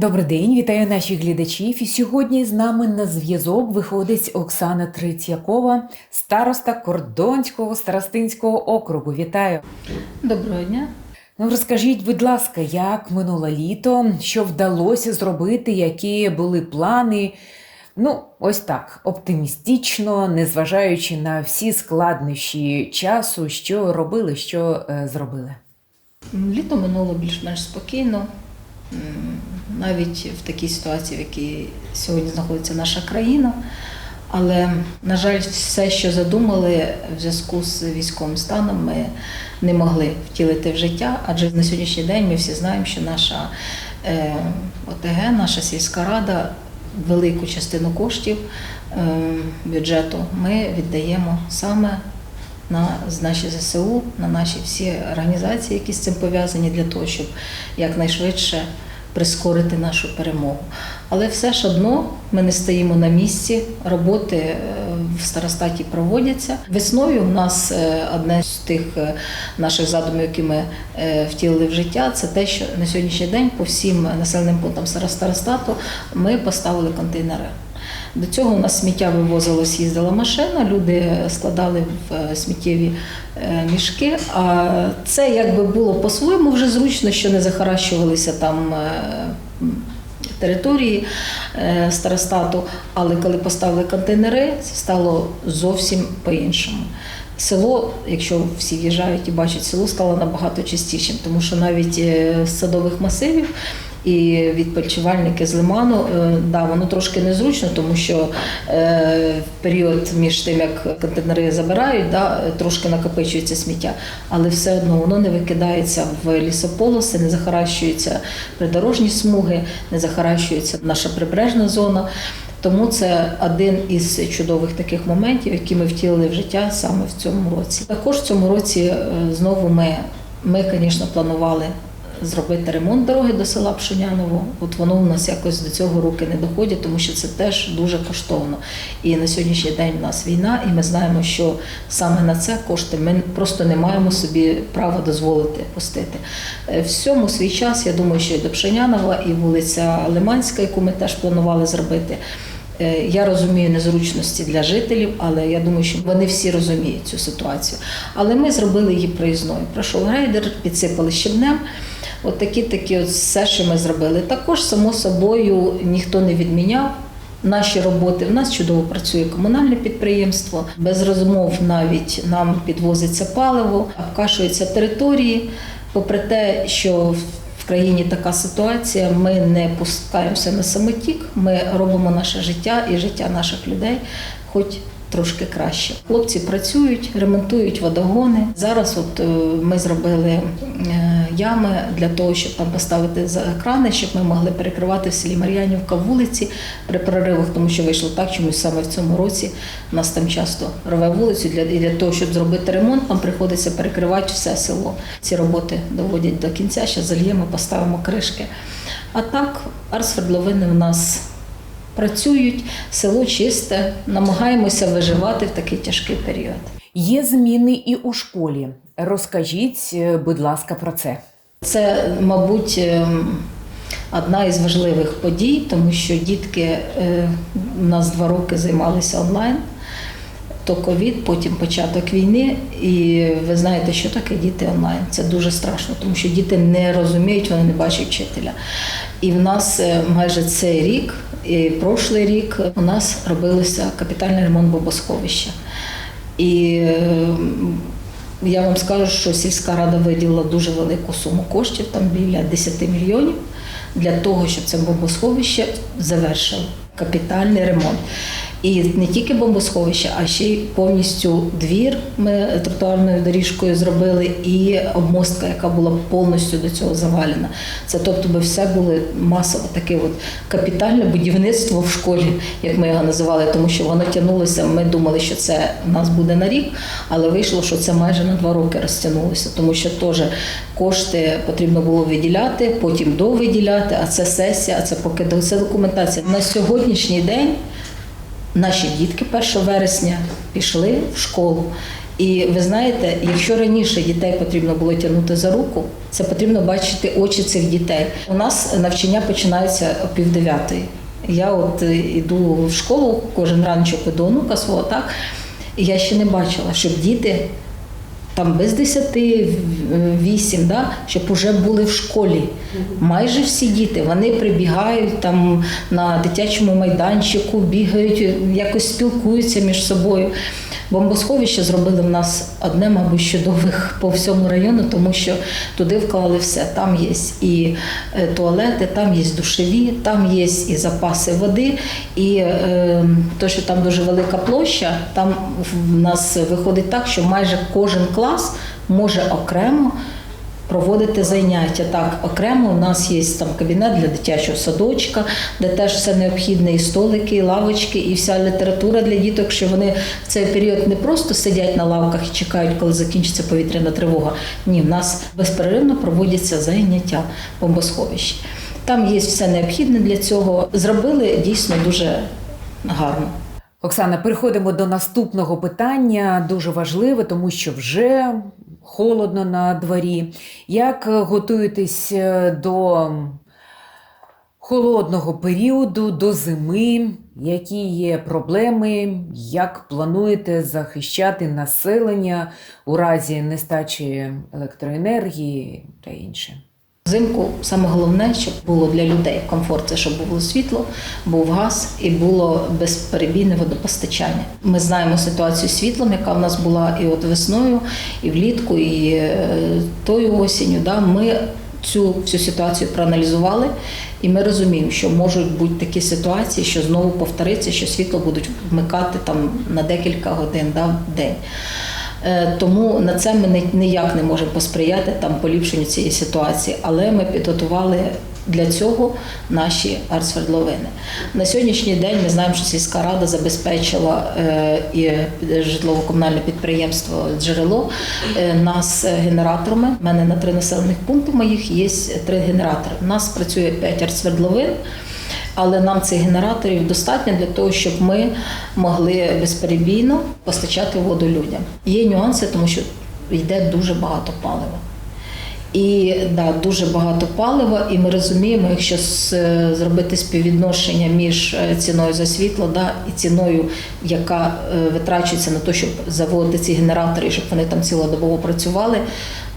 Добрий день, вітаю наших глядачів. І сьогодні з нами на зв'язок виходить Оксана Третьякова, староста Кордонського старостинського округу. Вітаю. Доброго дня. Ну розкажіть, будь ласка, як минуло літо, що вдалося зробити, які були плани? Ну, ось так, оптимістично, незважаючи на всі складнощі часу, що робили, що е, зробили. Літо минуло більш-менш спокійно, навіть в такій ситуації, в якій сьогодні знаходиться наша країна. Але, на жаль, все, що задумали в зв'язку з військовим станом, ми не могли втілити в життя, адже на сьогоднішній день ми всі знаємо, що наша е, ОТГ, наша сільська рада, велику частину коштів е, бюджету ми віддаємо саме на наші ЗСУ, на наші всі організації, які з цим пов'язані, для того, щоб якнайшвидше прискорити нашу перемогу. Але все ж одно ми не стоїмо на місці, роботи е, в старостаті проводяться. Весною у нас е, одне з тих е, наших задумів, які ми втілили в життя, це те, що на сьогоднішній день по всім населеним пунктам старостату ми поставили контейнери. До цього у нас сміття вивозилось, їздила машина, люди складали в е, сміттєві е, мішки. А це якби було по-своєму вже зручно, що не захаращувалися там е, території е, старостату. Але коли поставили контейнери, це стало зовсім по-іншому. Село, якщо всі в'їжджають і бачать село, стало набагато частішим, тому що навіть е, з садових масивів і відпочивальники з лиману, е, да, воно трошки незручно, тому що е, в період між тим, як контейнери забирають, да, трошки накопичується сміття, але все одно воно не викидається в лісополоси, не захаращуються придорожні смуги, не захаращується наша прибережна зона. Тому це один із чудових таких моментів, які ми втілили в життя саме в цьому році. Також в цьому році е, знову ми, ми, звісно, планували зробити ремонт дороги до села Пшеняново. От воно у нас якось до цього руки не доходять, тому що це теж дуже коштовно. І на сьогоднішній день у нас війна, і ми знаємо, що саме на це кошти ми просто не маємо собі права дозволити пустити. Е, Всьому свій час, я думаю, що і до Пшенянова, і вулиця Лиманська, яку ми теж планували зробити. Е, Я розумію незручності для жителів, але я думаю, що вони всі розуміють цю ситуацію. Але ми зробили її проїзною. Пройшов грейдер, підсипали щебнем. От такі такі от все, що ми зробили. Також, само собою, ніхто не відміняв. Наші роботи в нас чудово працює комунальне підприємство. Без розмов навіть нам підвозиться паливо, обкашуються території. Попри те, що в країні така ситуація, ми не пускаємося на самотік, ми робимо наше життя і життя наших людей, хоч трошки краще. Хлопці працюють, ремонтують водогони. Зараз от е, ми зробили е, ями для того, щоб там поставити крани, щоб ми могли перекривати в селі Мар'янівка вулиці при проривах, тому що вийшло так, чомусь саме в цьому році нас там часто рве вулицю. Для, для того, щоб зробити ремонт, нам приходиться перекривати все село. Ці роботи доводять до кінця, ще зальємо, поставимо кришки. А так, арсвердловини в нас працюють, село чисте, намагаємося виживати в такий тяжкий період. Є зміни і у школі. Розкажіть, е, будь ласка, про це. Це, мабуть, ем, одна із важливих подій, тому що дітки е, у нас два роки займалися онлайн. То ковід, потім початок війни, і ви знаєте, що таке діти онлайн. Це дуже страшно, тому що діти не розуміють, вони не бачать вчителя. І в нас е, майже цей рік, і прошлий рік у нас робилося капітальний ремонт бомбосховища. І е, я вам скажу, що сільська рада виділила дуже велику суму коштів, там біля 10 мільйонів, для того, щоб це бомбосховище завершило капітальний ремонт. І не тільки бомбосховище, а ще й повністю двір ми тротуарною доріжкою зробили, і обмостка, яка була повністю до цього завалена. Це тобто би все було масово таке от капітальне будівництво в школі, як ми його називали, тому що воно тягнулося. Ми думали, що це у нас буде на рік, але вийшло, що це майже на два роки розтягнулося, тому що теж кошти потрібно було виділяти, потім довиділяти, а це сесія, а це поки це документація. На сьогоднішній день наші дітки 1 вересня пішли в школу. І ви знаєте, якщо раніше дітей потрібно було тягнути за руку, це потрібно бачити очі цих дітей. У нас навчання починається о пів. Я от е, іду в школу кожен раночок до онука свого, так і я ще не бачила, щоб діти там без 10, 8, да, щоб вже були в школі. Майже всі діти вони прибігають там на дитячому майданчику, бігають, якось спілкуються між собою. Бомбосховище зробили в нас одне, мабуть, чудових по всьому району, тому що туди вклали все. Там є і е, туалети, там є душеві, там є і запаси води. І е, то, що там дуже велика площа, там в нас виходить так, що майже кожен клас може окремо проводити заняття. Так, окремо у нас є там кабінет для дитячого садочка, де теж все необхідне, і столики, і лавочки, і вся література для діток, що вони в цей період не просто сидять на лавках і чекають, коли закінчиться повітряна тривога. Ні, в нас безперервно проводяться заняття в бомбосховищі. Там є все необхідне для цього. Зробили дійсно дуже гарно. Оксана, переходимо до наступного питання. Дуже важливе, тому що вже холодно на дворі. Як е, готуєтесь е, до холодного періоду, до зими? Які є проблеми? Як плануєте захищати населення у разі нестачі електроенергії та інше? Взимку саме головне, щоб було для людей комфорт, це щоб було світло, був газ і було безперебійне водопостачання. Ми знаємо ситуацію з світлом, яка в нас була і от весною, і влітку, і е, тою осінню. Да, ми цю всю ситуацію проаналізували, і ми розуміємо, що можуть бути такі ситуації, що знову повториться, що світло будуть вмикати там на декілька годин да, в день. Е, Тому на це ми ні- ніяк не можемо посприяти там поліпшенню цієї ситуації, але ми підготували для цього наші артсвердловини. На сьогоднішній день ми знаємо, що сільська рада забезпечила е, і житлово-комунальне підприємство джерело е, нас генераторами. У мене на три населених пункти моїх є три генератори. У нас працює п'ять артсвердловин. Але нам цих генераторів достатньо для того, щоб ми могли безперебійно постачати воду людям. Є нюанси, тому що йде дуже багато палива. І да, дуже багато палива, і ми розуміємо, якщо зробити співвідношення між е, ціною за світло да, і ціною, яка е, витрачується на те, щоб заводити ці генератори, щоб вони там цілодобово працювали,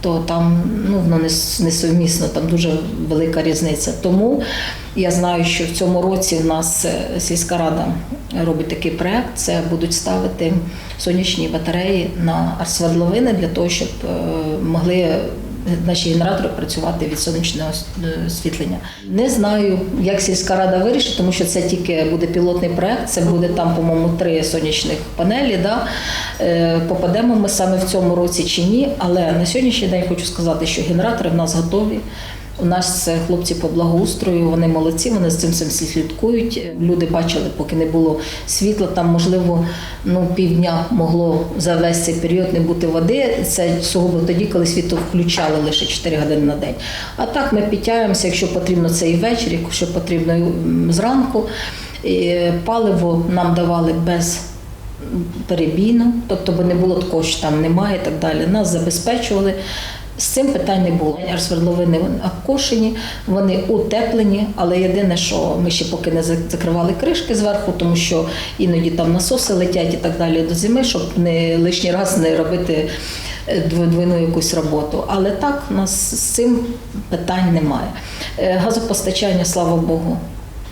то там ну, воно не с- несумісно, там дуже велика різниця. Тому я знаю, що в цьому році в нас е, сільська рада робить такий проект. Це будуть ставити сонячні батареї на арсвердловини для того, щоб е, могли наші генератори працювати від сонячного е, освітлення. Не знаю, як сільська рада вирішить, тому що це тільки буде пілотний проект. Це буде там, по-моєму, три сонячних панелі. Да? Е, Попадемо ми саме в цьому році чи ні. Але на сьогоднішній день хочу сказати, що генератори в нас готові. У нас хлопці по благоустрою, вони молодці, вони з цим всім слідкують. Люди бачили, поки не було світла, там, можливо, ну, півдня могло за весь цей період не бути води. Це сугубо тоді, коли світло включали лише 4 години на день. А так ми підтягуємося, якщо потрібно це і ввечері, якщо потрібно зранку. І паливо нам давали без перебійно, тобто бо не було такого, що там немає і так далі. Нас забезпечували. З цим питань не було. Арсвердловини вони обкошені, вони утеплені, але єдине, що ми ще поки не закривали кришки зверху, тому що іноді там насоси летять і так далі до зими, щоб не лишній раз не робити е, двойну якусь роботу. Але так, у нас з цим питань немає. Е, Газопостачання, слава Богу,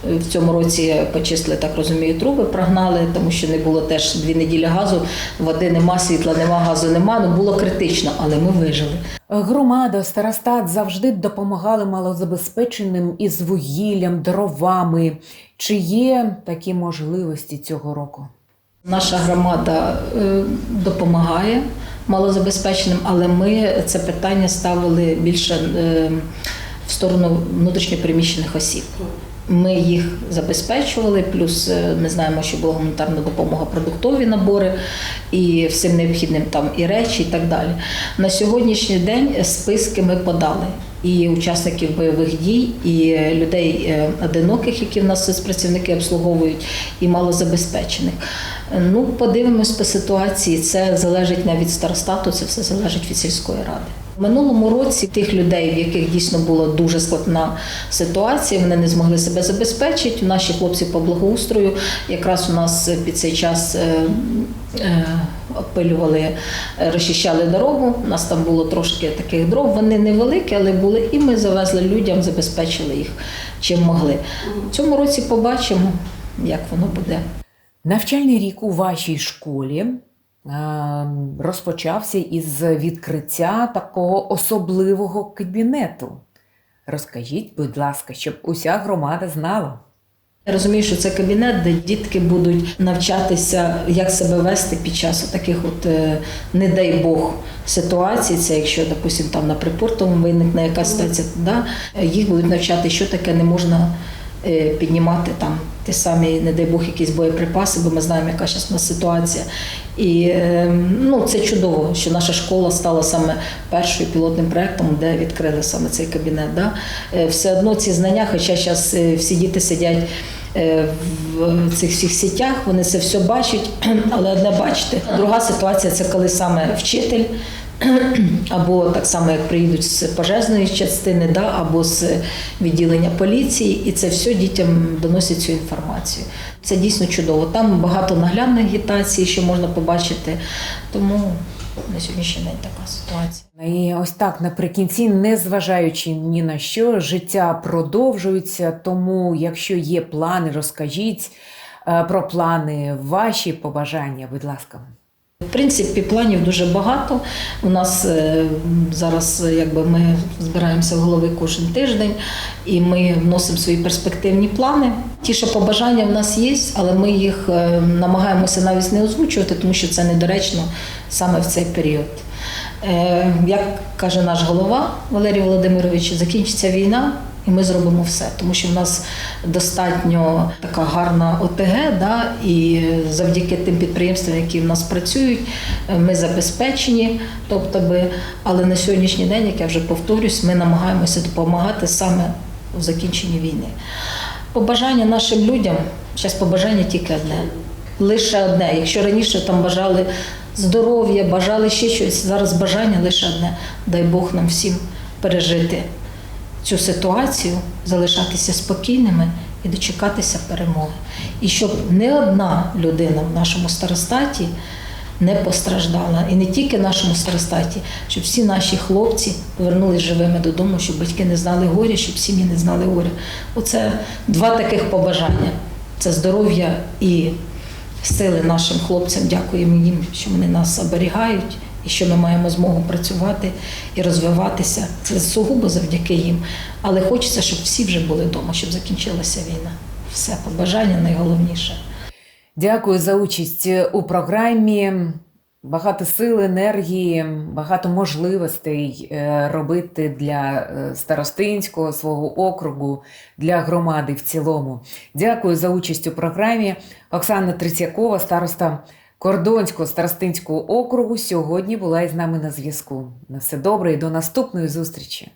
в цьому році почистили, так розумію, труби, прогнали, тому що не було теж дві неділі газу, води нема, світла нема, газу нема. Ну було критично, але ми вижили. Громада, старостат завжди допомагали малозабезпеченим із вугіллям, дровами. Чи є такі можливості цього року? Наша громада е, допомагає малозабезпеченим, але ми це питання ставили більше е, в сторону внутрішньопереміщених осіб. Ми їх забезпечували, плюс е, ми знаємо, що була гуманітарна допомога, продуктові набори і всім необхідним там і речі, і так далі. На сьогоднішній день списки ми подали. І учасників бойових дій, і людей е, одиноких, які в нас соцпрацівники обслуговують, і малозабезпечених. Ну, подивимось по ситуації. Це залежить не від старостату, це все залежить від сільської ради. Минулому році тих людей, в яких дійсно була дуже складна ситуація, вони не змогли себе забезпечити. Наші хлопці по благоустрою якраз у нас під цей час е, е, опилювали, розчищали дорогу. У нас там було трошки таких дров. Вони невеликі, але були, і ми завезли людям, забезпечили їх чим могли. В цьому році побачимо, як воно буде. Навчальний рік у вашій школі розпочався із відкриття такого особливого кабінету. Розкажіть, будь ласка, щоб уся громада знала. Я розумію, що це кабінет, де дітки будуть навчатися, як себе вести під час таких, от, е, не дай Бог, ситуацій. Це якщо, допустим, там на припортовому виникне якась ситуація, да, їх будуть навчати, що таке не можна е, піднімати там ті самі, не дай Бог, якісь боєприпаси, бо ми знаємо, яка зараз у нас ситуація. І е, ну, це чудово, що наша школа стала саме першою пілотним проектом, де відкрили саме цей кабінет. Да? Е, Все одно ці знання, хоча зараз всі діти сидять е, в цих всіх сітях, вони це все бачать, але одне бачите. Друга ситуація це коли саме вчитель. Або так само, як приїдуть з пожежної частини, да, або з відділення поліції, і це все дітям доносять цю інформацію. Це дійсно чудово. Там багато наглядних агітацій, що можна побачити. Тому на сьогоднішній день така ситуація. І ось так наприкінці, незважаючи ні на що, життя продовжується. Тому, якщо є плани, розкажіть е, про плани, ваші побажання, будь ласка. В принципі, планів дуже багато. У нас е, зараз якби ми збираємося в голови кожен тиждень, і ми вносимо свої перспективні плани. Ті, що побажання в нас є, але ми їх е, намагаємося навіть не озвучувати, тому що це недоречно саме в цей період. Е, Як каже наш голова Валерій Володимирович, закінчиться війна. І ми зробимо все, тому що в нас достатньо така гарна ОТГ, да, і завдяки тим підприємствам, які в нас працюють, е, ми забезпечені. Тобто би, але на сьогоднішній день, як я вже повторюсь, ми намагаємося допомагати саме у закінченні війни. Побажання нашим людям, зараз побажання тільки одне. Лише одне. Якщо раніше там бажали здоров'я, бажали ще щось, зараз бажання лише одне. Дай Бог нам всім пережити цю ситуацію, залишатися спокійними і дочекатися перемоги. І щоб не одна людина в нашому старостаті не постраждала. І не тільки в нашому старостаті, щоб всі наші хлопці повернулися живими додому, щоб батьки не знали горя, щоб сім'ї не знали горя. Оце два таких побажання: це здоров'я і сили нашим хлопцям. Дякуємо їм, що вони нас оберігають і що ми маємо змогу працювати і розвиватися. Це сугубо завдяки їм. Але хочеться, щоб всі вже були вдома, щоб закінчилася війна. Все побажання найголовніше. Дякую за участь у програмі. Багато сил, енергії, багато можливостей е, робити для е, старостинського свого округу, для громади в цілому. Дякую за участь у програмі. Оксана Трицякова, староста Кордонського старостинського округу, сьогодні була із нами на зв'язку. На все добре і до наступної зустрічі.